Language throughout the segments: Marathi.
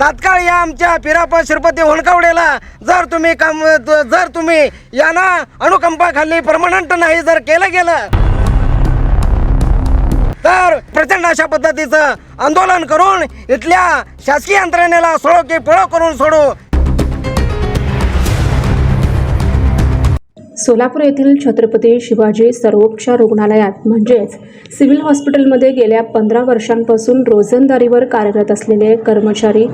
तात्काळ या आमच्या पिरापा श्रीपती होणकावडेला जर तुम्ही काम जर तुम्ही यांना अनुकंपाखाली परमनंट नाही जर केलं गेलं तर प्रचंड अशा पद्धतीचं आंदोलन करून इथल्या शासकीय यंत्रणेला सोडो की पळो करून सोडू. सोलापूर येथील छत्रपती शिवाजी सर्वोपचार रुग्णालयात म्हणजेच सिव्हिल हॉस्पिटलमध्ये गेल्या पंधरा वर्षांपासून रोजंदारीवर कार्यरत असलेले कर्मचारी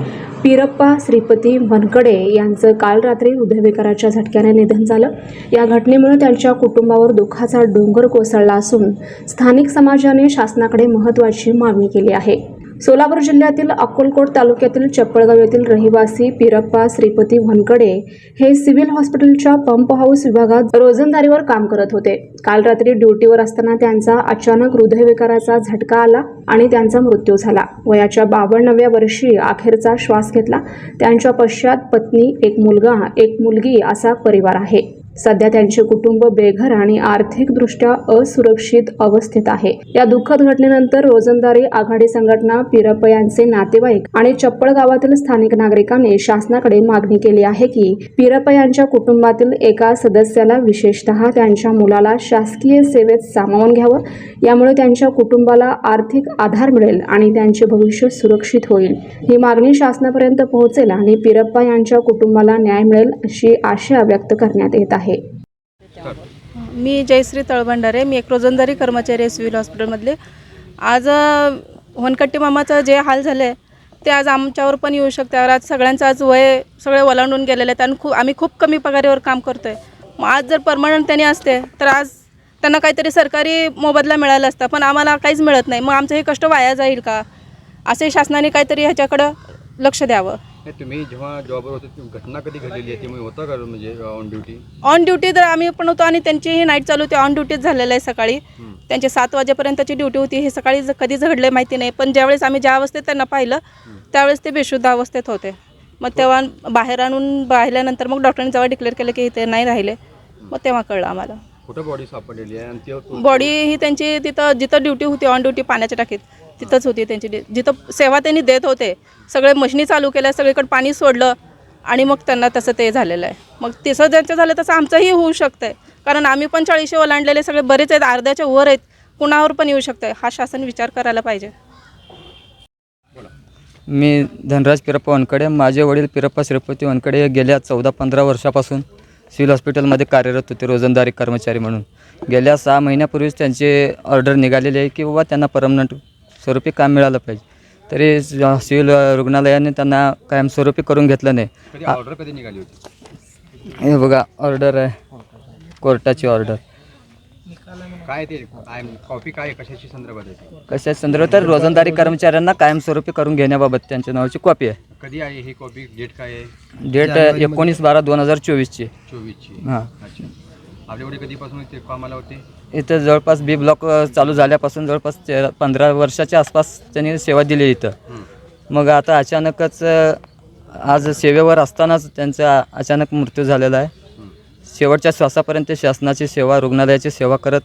पिरप्पा श्रीपती मनकडे यांचं काल रात्री हृदयविकाराच्या झटक्याने निधन झालं. या घटनेमुळे त्यांच्या कुटुंबावर दुःखाचा डोंगर कोसळला असून स्थानिक समाजाने शासनाकडे महत्त्वाची मागणी केली आहे. सोलापूर जिल्ह्यातील अक्कलकोट तालुक्यातील चप्पळगाव येथील रहिवासी पिरप्पा श्रीपती वनकडे हे सिव्हिल हॉस्पिटलच्या पंप हाऊस विभागात रोजंदारीवर काम करत होते. काल रात्री ड्युटीवर असताना त्यांचा अचानक हृदयविकाराचा झटका आला आणि त्यांचा मृत्यू झाला. वयाच्या बावन्नव्या वर्षी अखेरचा श्वास घेतला. त्यांच्या पश्चात पत्नी एक मुलगा एक मुलगी असा परिवार आहे. सध्या त्यांचे कुटुंब बेघर आणि आर्थिकदृष्ट्या असुरक्षित अवस्थेत आहे. या दुःखद घटनेनंतर रोजंदारी आघाडी संघटना पिरप यांचे नातेवाईक आणि चप्पळ गावातील स्थानिक नागरिकांनी शासनाकडे मागणी केली आहे की पिरप यांच्या कुटुंबातील एका सदस्याला विशेषतः त्यांच्या मुलाला शासकीय सेवेत सामावून घ्यावं यामुळे त्यांच्या कुटुंबाला आर्थिक आधार मिळेल आणि त्यांचे भविष्य सुरक्षित होईल. ही मागणी शासनापर्यंत पोहोचेल आणि पिरप्पा यांच्या कुटुंबाला न्याय मिळेल अशी आशा व्यक्त करण्यात येत आहे. आहे. मी जयश्री तळभंडारे मी एक रोजंदारी कर्मचारी आहे सिव्हिल हॉस्पिटलमधले. आज होनकट्टी मामाचं जे हाल झाले ते आज आमच्यावर पण येऊ शकते. आज सगळ्यांचं आज वय सगळे ओलांडून गेलेले आहेत आणि खूप आम्ही खूप कमी पगारीवर काम करतो आहे मग आज जर परमनंट त्यांनी असते तर आज त्यांना काहीतरी सरकारी मोबदला मिळाला असता पण आम्हाला काहीच मिळत नाही. मग आमचं हे कष्ट वाया जाईल का? असे शासनाने काहीतरी ह्याच्याकडं लक्ष द्यावं. नाही तुम्ही जेव्हा जॉबवर होते ती घटना कधी घडलेली आहे? त्यामुळे होता का म्हणजे ऑन ड्युटी ऑन ड्युटी तर आम्ही पण होतो आणि त्यांची ही नाईट चालू होती. ऑन ड्युटीच झालेलं आहे सकाळी. त्यांची सात वाजेपर्यंतची ड्युटी होती. हे सकाळी ज- कधी घडले माहिती नाही. पण ज्यावेळेस आम्ही ज्या अवस्थेत त्यांना पाहिलं त्यावेळेस ते बेशुद्ध अवस्थेत होते. मग तेव्हा बाहेर आणून पाहिल्यानंतर मग डॉक्टरांनी जेव्हा डिक्लेअर केलं की ते नाही राहिले मग तेव्हा कळलं आम्हाला. कुठं बॉडी सापडलेली आहे? आणि ते बॉडी ही त्यांची तिथं जिथं ड्युटी होती ऑन ड्युटी पाण्याच्या टाकीत. तिथंच होती त्यांची डि- जिथं सेवा त्यांनी देत होते सगळे मशिनी चालू केल्या सगळीकडे पाणी सोडलं आणि मग त्यांना तसं ते झालेलं आहे. मग तसं ज्यांचं झालं तसं आमचंही होऊ शकतं आहे कारण आम्ही पण चाळीशी ओलांडलेले सगळे बरेच आहेत अर्ध्याच्या वर आहेत. कुणावर पण येऊ शकतं आहे हा शासन विचार करायला पाहिजे. मी धनराज पिरप्पा वनकडे माझे वडील पिरप्पा श्रीपती वनकडे गेल्या चौदा पंधरा वर्षापासून सिव्हिल हॉस्पिटलमध्ये कार्यरत होते रोजंदारी कर्मचारी म्हणून. गेल्या सहा महिन्यापूर्वीच त्यांची ऑर्डर निघालेली आहे की बाबा त्यांना परमनंट स्वरूपी काम मिळालं पाहिजे. तरी सिव्हिल रुग्णालयाने त्यांना कायमस्वरूपी करून घेतलं नाही. ऑर्डर कधी निघाली होती? हे बघा ऑर्डर आहे. कोर्टाची ऑर्डर. काय ते कॉपी काय? कशाची संदर्भात? कशा संदर्भात? तर रोजंदारी कर्मचाऱ्यांना कायमस्वरूपी करून घेण्याबाबत त्यांच्या नावाची कॉपी आहे. कधी आहे ही कॉपी डेट काय आहे? डेट एकोणीस बारा दोन हजार चोवीसची. चोवीसची. हां. अच्छा. आपले वडील कधीपासून ते कामाला होते? इथं जवळपास बी ब्लॉक अ, चालू झाल्यापासून जवळपास तेरा पंधरा वर्षाच्या आसपास त्यांनी सेवा दिली इथं. हं. मग आता अचानकच अ, आज सेवेवर असतानाच त्यांचा अचानक मृत्यू झालेला आहे. हं. शेवटच्या श्वासापर्यंत शासनाची सेवा रुग्णालयाची सेवा करत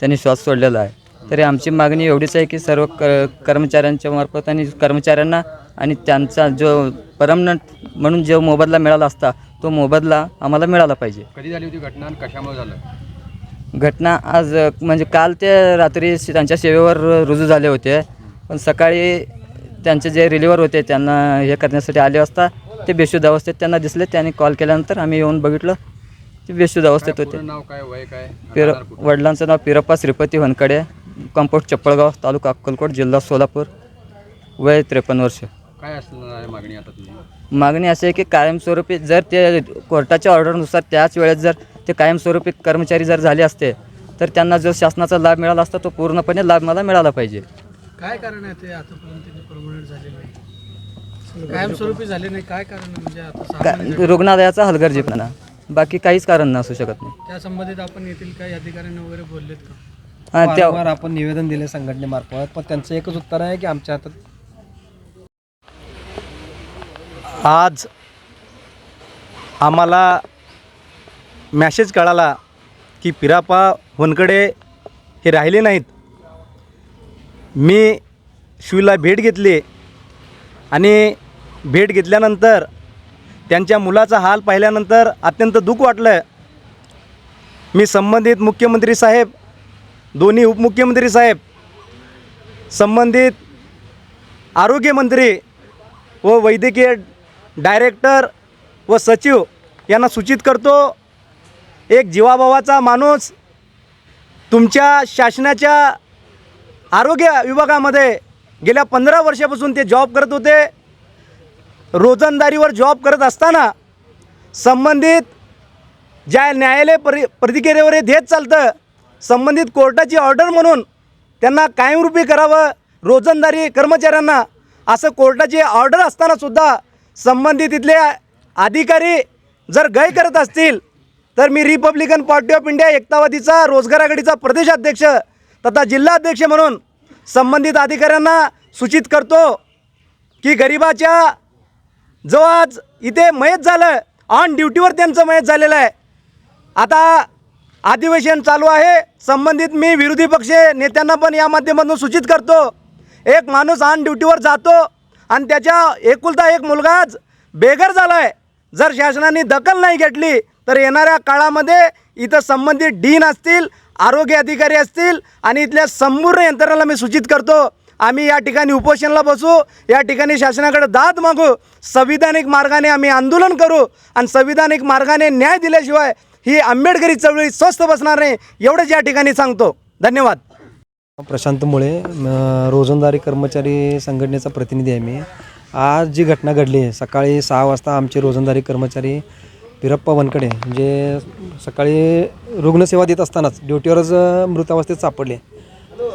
त्यांनी श्वास सोडलेला आहे. तरी आमची मागणी एवढीच आहे की सर्व क कर्मचाऱ्यांच्या मार्फत आणि कर्मचाऱ्यांना आणि त्यांचा जो परमनंट म्हणून जो मोबदला मिळाला असता तो मोबदला आम्हाला मिळाला पाहिजे. कधी झाली होती घटना आणि कशामुळे झालं? घटना आज म्हणजे काल ते रात्री त्यांच्या सेवेवर रुजू झाले होते पण सकाळी त्यांचे जे रिलिव्हर होते त्यांना हे करण्यासाठी आले असता ते बेशुद्ध अवस्थेत त्यांना दिसले त्यांनी कॉल केल्यानंतर आम्ही येऊन बघितलं ते बेशुद्ध अवस्थेत होते. पूर्ण नाव काय वय काय? पिर राहणार कुठं? वडिलांचं नाव पिरप्पा श्रीपती वनकडे कंपोस्ट चप्पळगाव तालुका अक्कलकोट जिल्हा सोलापूर वय त्रेपन्न वर्ष. काय असणार आहे मागणी आता तुझी मागणी अशी आहे की कायमस्वरूपी जर ते कोर्टाच्या ऑर्डरनुसार त्याच वेळेत जर ते कायमस्वरूपी कर्मचारी जर झाले असते तर त्यांना जो शासनाचा लाभ मिळाला असता तो पूर्णपणे लाभ मला मिळाला पाहिजे. काय कारण आहे ते आतापर्यंत परमनंट झाले नाही? कायमस्वरूपी झाले नाही काय कारण आहे? म्हणजे आता सहा का महिने रुग्णालयाचा हलगर्जीपणा. बाकी काहीच कारण नसू शकत नाही. त्या संबंधित आपण येथील काही अधिकाऱ्यांना वगैरे बोललेत का? वारंवार आपण निवेदन दिले संघटनेमार्फत पण त्यांचं एकच उत्तर आहे की आमच्या हातात आज आम्हाला मॅसेज कळाला की पिरापा होनकडे हे राहिले नाहीत. मी शिवला भेट घेतली आणि भेट घेतल्यानंतर त्यांच्या मुलाचा हाल पाहिल्यानंतर अत्यंत दुःख वाटलं. मी संबंधित मुख्यमंत्री साहेब दोन्ही उपमुख्यमंत्री साहेब संबंधित आरोग्यमंत्री व वैद्यकीय डायरेक्टर व सचिव यांना सूचित करतो एक जीवाभावाचा माणूस तुमच्या शासनाच्या आरोग्य विभागामध्ये गेल्या पंधरा वर्षापासून ते जॉब करत होते रोजंदारीवर जॉब करत असताना संबंधित ज्या न्यायालय परि प्रतिक्रियेवर हे देत चालतं संबंधित कोर्टाची ऑर्डर म्हणून त्यांना कायमरूपी करावं रोजंदारी कर्मचाऱ्यांना. असं कोर्टाची ऑर्डर असतानासुद्धा संबंधित इथले अधिकारी जर गय करत असतील तर मी रिपब्लिकन पार्टी ऑफ इंडिया एकतावादीचा रोजगार आघाडीचा प्रदेशाध्यक्ष तथा जिल्हाध्यक्ष म्हणून संबंधित अधिकाऱ्यांना सूचित करतो की गरिबाच्या जो आज इथे मयत झालं ऑन ड्युटीवर त्यांचं मयत झालेलं आहे. आता अधिवेशन चालू आहे. संबंधित मी विरोधी पक्ष नेत्यांना पण या माध्यमातून सूचित करतो. एक माणूस ऑन ड्युटीवर जातो आणि त्याच्या एकुलता एक मुलगाच बेघर झाला आहे जर शासनाने दखल नाही घेतली तर येणाऱ्या काळामध्ये इथं संबंधित डीन असतील आरोग्य अधिकारी असतील आणि इथल्या संपूर्ण यंत्रणाला मी सूचित करतो. आम्ही या ठिकाणी उपोषणाला बसू या ठिकाणी शासनाकडे दाद मागू. संविधानिक मार्गाने आम्ही आंदोलन करू आणि संविधानिक मार्गाने न्याय दिल्याशिवाय ही आंबेडकरी चळवळी स्वस्थ बसणार नाही एवढंच या ठिकाणी सांगतो. धन्यवाद. प्रशांत मुळे रोजंदारी कर्मचारी संघटनेचा प्रतिनिधी आहे मी. आज जी घटना घडली आहे सकाळी सहा वाजता आमचे रोजंदारी कर्मचारी पिरप्पा वनकडे जे सकाळी रुग्णसेवा देत असतानाच ड्युटीवरच मृतावस्थेत सापडले.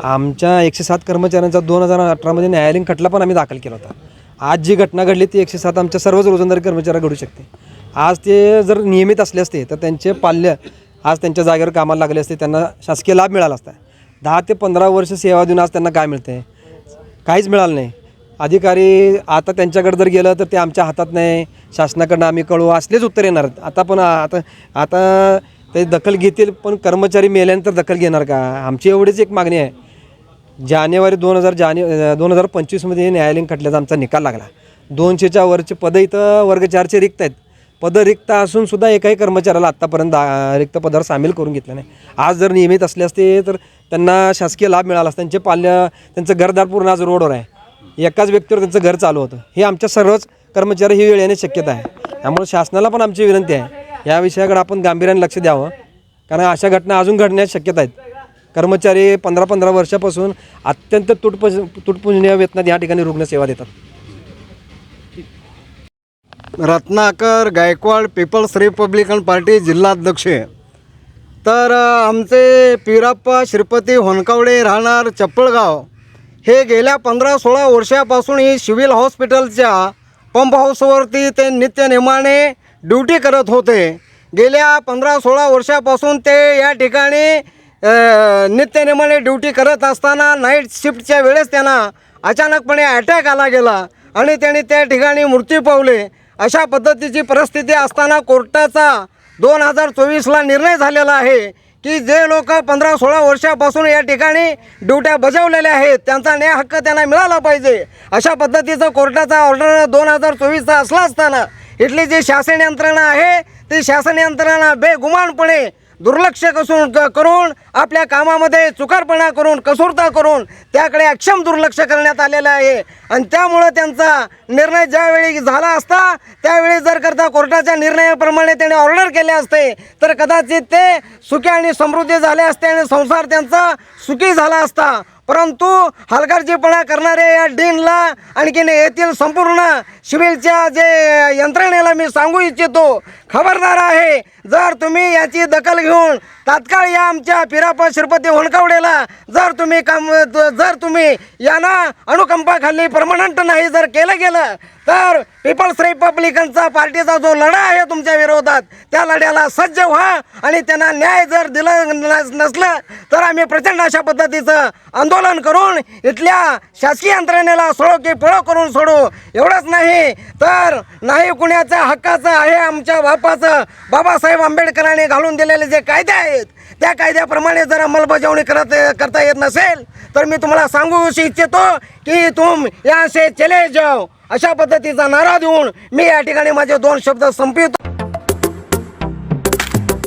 आमच्या एकशे सात कर्मचाऱ्यांचा दोन हजार अठरामध्ये न्यायालयीन खटला पण आम्ही दाखल केला होता. आज जी घटना घडली ती एकशे सात आमच्या सर्वच रोजंदारी कर्मचाऱ्या घडू शकते आज ते जर नियमित असले असते तर त्यांचे पाल्य आज त्यांच्या जागेवर कामाला लागले असते त्यांना शासकीय लाभ मिळाला असता. दहा ते पंधरा वर्ष सेवा देऊन आज त्यांना काय मिळते काहीच मिळालं नाही. अधिकारी आता त्यांच्याकडे जर गेलं तर ते आमच्या हातात नाही. शासनाकडनं आम्ही कळू असलेच उत्तर येणार. आहेत. आता पण आता आता ते दखल घेतील पण कर्मचारी मेल्यानंतर दखल घेणार का? आमची एवढीच एक मागणी आहे. जानेवारी दोन हजार जाने दोन हजार पंचवीसमध्ये न्यायालयीन खटल्याचा आमचा निकाल लागला. दोनशेच्या वरचे पदं इथं वर्ग चारचे रिक्त आहेत. पदं रिक्त असून सुद्धा एकाही कर्मचाऱ्याला आत्तापर्यंत रिक्त पदावर सामील करून घेतलं नाही. आज जर नियमित असले असते तर त्यांना शासकीय लाभ मिळाला असता. त्यांचे पाल्य त्यांचं घरदार पूर्ण आज रोडवर आहे. एकाच व्यक्तीवर त्यांचं घर चालू होतं. हे आमच्या सर्वच कर्मचारी ही वेळ येणे शक्यता आहे. त्यामुळे शासनाला पण आमची विनंती आहे. या विषयाकडे आपण गांभीर्याने लक्ष द्यावं. कारण अशा घटना अजून घडण्याची शक्यता आहेत. कर्मचारी पंधरा पंधरा वर्षापासून अत्यंत तुटप तुटपुंजनीय वेतनात या ठिकाणी रुग्णसेवा देतात. Ratnakar Gaikwad people's republican party जिल्हाध्यक्ष. तर आमचे पिराप्पा श्रीपती होनकावडे राहणार चप्पळगाव. हे गेल्या पंधरा सोळा वर्षापासून ही सिव्हिल हॉस्पिटलच्या पंप हाऊसवरती ते नित्यनेमाने ड्युटी करत होते. गेल्या पंधरा सोळा वर्षापासून ते या ठिकाणी नित्यनेमाने ड्युटी करत असताना नाईट शिफ्टच्या वेळेस त्यांना अचानकपणे अटॅक आला गेला आणि त्यांनी त्या ठिकाणी मृत्यू पावले. अशा पद्धतीची परिस्थिती असताना कोर्टाचा दोन हजार चोवीसला निर्णय झालेला आहे की जे लोक पंधरा सोळा वर्षापासून या ठिकाणी ड्युट्या बजावलेल्या आहेत त्यांचा न्याय हक्क त्यांना मिळाला पाहिजे. अशा पद्धतीचं कोर्टाचा ऑर्डर दोन हजार चोवीसचा असला असताना इथली जी शासन यंत्रणा आहे ती शासन यंत्रणा बेगुमानपणे दुर्लक्ष कसून करून आपल्या कामामध्ये चुकारपणा करून कसूरता करून त्याकडे अक्षम दुर्लक्ष करण्यात आलेलं आहे. आणि त्यामुळं त्यांचा निर्णय ज्यावेळी झाला असता त्यावेळी जर करता कोर्टाच्या निर्णयाप्रमाणे त्याने ऑर्डर केले असते तर कदाचित ते सुखी आणि समृद्धी झाले असते आणि संसार त्यांचा सुखी झाला असता. परंतु हलगर्जीपणा करणाऱ्या या डीनला आणखीन येथील संपूर्ण सिव्हिलच्या जे यंत्रणेला मी सांगू इच्छितो खबरदार आहे. जर तुम्ही याची दखल घेऊन तात्काळ या आमच्या पिरापा श्रीपती होणकावडेला जर तुम्ही काम जर तुम्ही यांना अनुकंपाखाली परमनंट नाही जर केलं गेलं तर पीपल्स रिपब्लिकनचा पार्टीचा जो लढा आहे तुमच्या विरोधात त्या लढ्याला सज्ज व्हा आणि त्यांना न्याय जर दिला नसलं तर आम्ही प्रचंड अशा पद्धतीचं आंदोलन करून इथल्या शासकीय यंत्रणेला सोडो की पळो करून सोडू एवढंच नाही. तर नाही कुण्याचं हक्काचं आहे आमच्या बापाचं. बाबासाहेब आंबेडकरांनी घालून दिलेले जे कायदे आहेत त्या कायद्याप्रमाणे जर अंमलबजावणी करत करता येत नसेल तर मी तुम्हाला सांगू इच्छितो की तुम या असे चले जाओ. अशा पद्धतीचा नारा देऊन मी या ठिकाणी माझे दोन शब्द संपवितो.